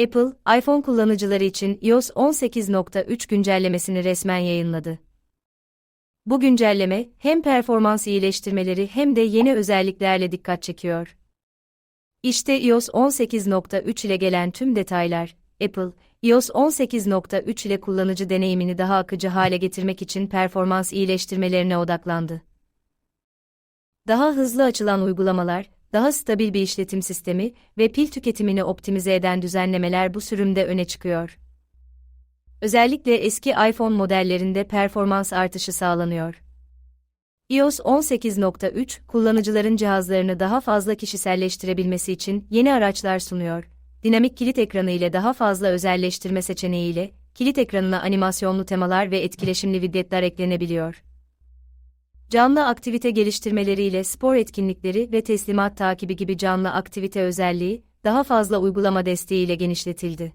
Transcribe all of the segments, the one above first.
Apple, iPhone kullanıcıları için iOS 18.3 güncellemesini resmen yayınladı. Bu güncelleme, hem performans iyileştirmeleri hem de yeni özelliklerle dikkat çekiyor. İşte iOS 18.3 ile gelen tüm detaylar. Apple, iOS 18.3 ile kullanıcı deneyimini daha akıcı hale getirmek için performans iyileştirmelerine odaklandı. Daha hızlı açılan uygulamalar, daha stabil bir işletim sistemi ve pil tüketimini optimize eden düzenlemeler bu sürümde öne çıkıyor. Özellikle eski iPhone modellerinde performans artışı sağlanıyor. iOS 18.3, kullanıcıların cihazlarını daha fazla kişiselleştirebilmesi için yeni araçlar sunuyor. Dinamik kilit ekranı ile daha fazla özelleştirme seçeneğiyle, kilit ekranına animasyonlu temalar ve etkileşimli widgetler eklenebiliyor. Canlı aktivite geliştirmeleriyle spor etkinlikleri ve teslimat takibi gibi canlı aktivite özelliği, daha fazla uygulama desteğiyle genişletildi.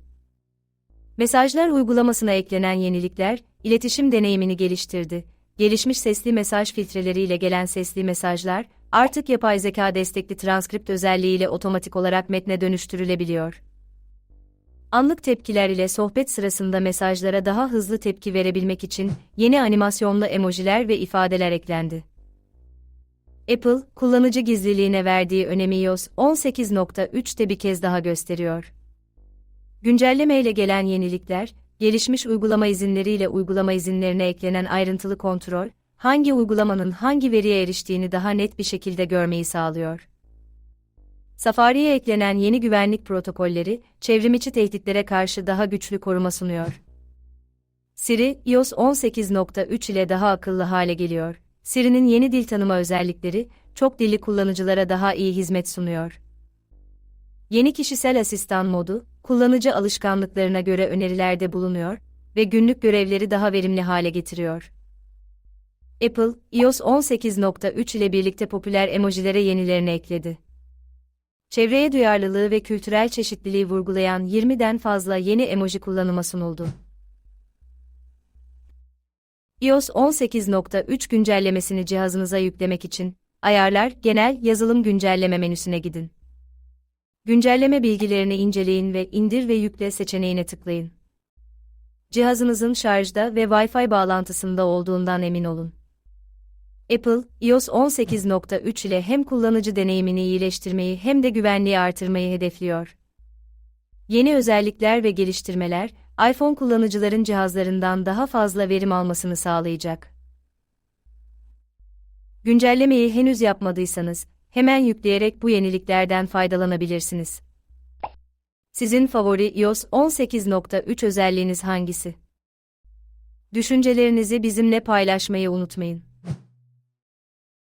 Mesajlar uygulamasına eklenen yenilikler, iletişim deneyimini geliştirdi. Gelişmiş sesli mesaj filtreleriyle gelen sesli mesajlar, artık yapay zeka destekli transkript özelliğiyle otomatik olarak metne dönüştürülebiliyor. Anlık tepkiler ile sohbet sırasında mesajlara daha hızlı tepki verebilmek için yeni animasyonlu emojiler ve ifadeler eklendi. Apple, kullanıcı gizliliğine verdiği önemi iOS 18.3'te bir kez daha gösteriyor. Güncelleme ile gelen yenilikler, gelişmiş uygulama izinleriyle uygulama izinlerine eklenen ayrıntılı kontrol, hangi uygulamanın hangi veriye eriştiğini daha net bir şekilde görmeyi sağlıyor. Safari'ye eklenen yeni güvenlik protokolleri, çevrimiçi tehditlere karşı daha güçlü koruma sunuyor. Siri, iOS 18.3 ile daha akıllı hale geliyor. Siri'nin yeni dil tanıma özellikleri, çok dilli kullanıcılara daha iyi hizmet sunuyor. Yeni kişisel asistan modu, kullanıcı alışkanlıklarına göre önerilerde bulunuyor ve günlük görevleri daha verimli hale getiriyor. Apple, iOS 18.3 ile birlikte popüler emojilere yenilerini ekledi. Çevreye duyarlılığı ve kültürel çeşitliliği vurgulayan 20'den fazla yeni emoji kullanıma sunuldu. iOS 18.3 güncellemesini cihazınıza yüklemek için Ayarlar, Genel Yazılım Güncelleme menüsüne gidin. Güncelleme bilgilerini inceleyin ve indir ve yükle seçeneğine tıklayın. Cihazınızın şarjda ve Wi-Fi bağlantısında olduğundan emin olun. Apple, iOS 18.3 ile hem kullanıcı deneyimini iyileştirmeyi hem de güvenliği artırmayı hedefliyor. Yeni özellikler ve geliştirmeler, iPhone kullanıcıların cihazlarından daha fazla verim almasını sağlayacak. Güncellemeyi henüz yapmadıysanız, hemen yükleyerek bu yeniliklerden faydalanabilirsiniz. Sizin favori iOS 18.3 özelliğiniz hangisi? Düşüncelerinizi bizimle paylaşmayı unutmayın.